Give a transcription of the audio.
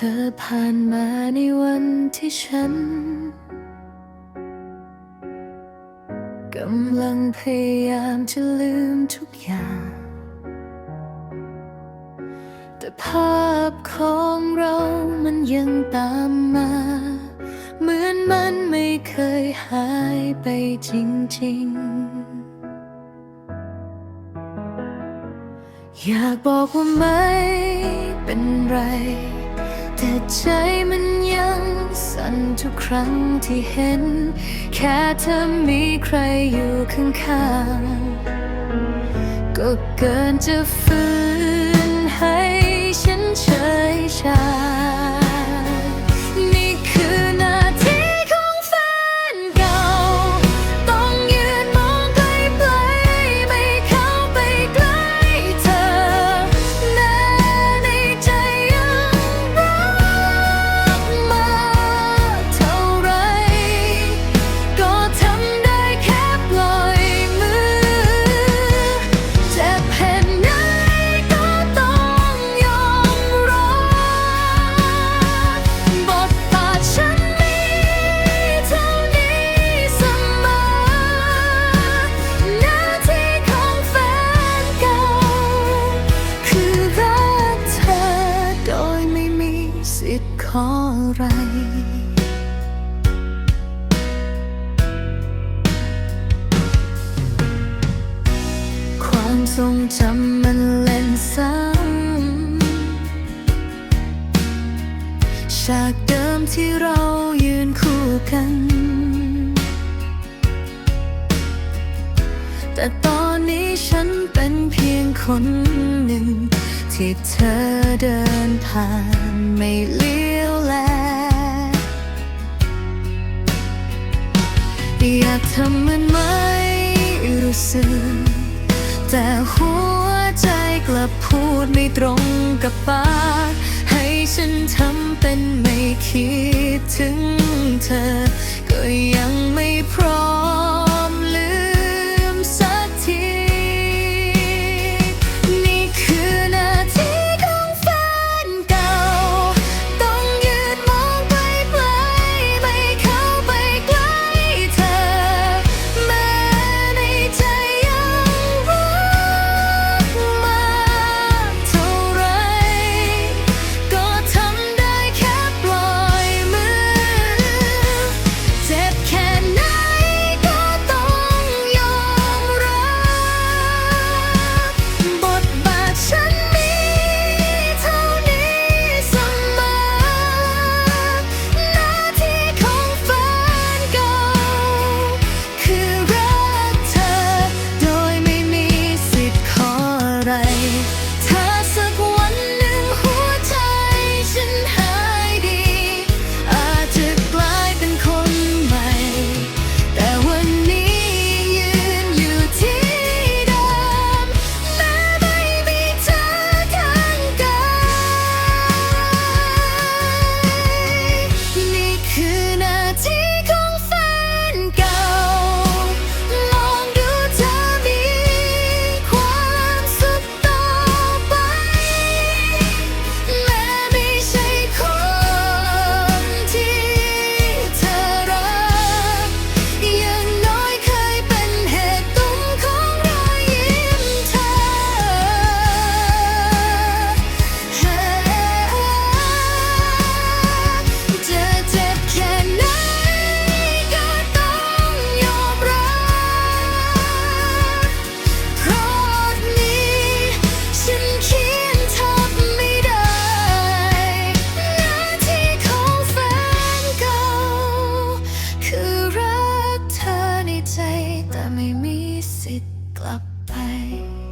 ธอผ่านมาในวันที่ฉัน กำลังพยายามจะลืมทุกอย่าง แต่ภาพของเรามันยังตามมา เหมือนมันไม่เคยหายไปจริง ๆ อยากบอกว่าไม่เป็นไร ใจมันยังสั่นทุกครั้งที่เห็น แค่เธอมีใครอยู่ข้างๆ ก็เกินจะฝืนให้ฉันเฉยชา ออะไร ความทรงจำมันเล่นซ้ำฉากเดิมที่เรายืนคู่กัน แต่ตอนนี้ฉันเป็นเพียงคนหนึ่ง ที่เธอเดินผ่านไม่เลี้ยวแล อยากทำมันไม่รู้สึก แต่หัวใจกลับพูดไม่ตรงกับปากให้ฉันทำเป็นไม่คิดถึงเธอ ก็ยังไม่พร้อม 爱。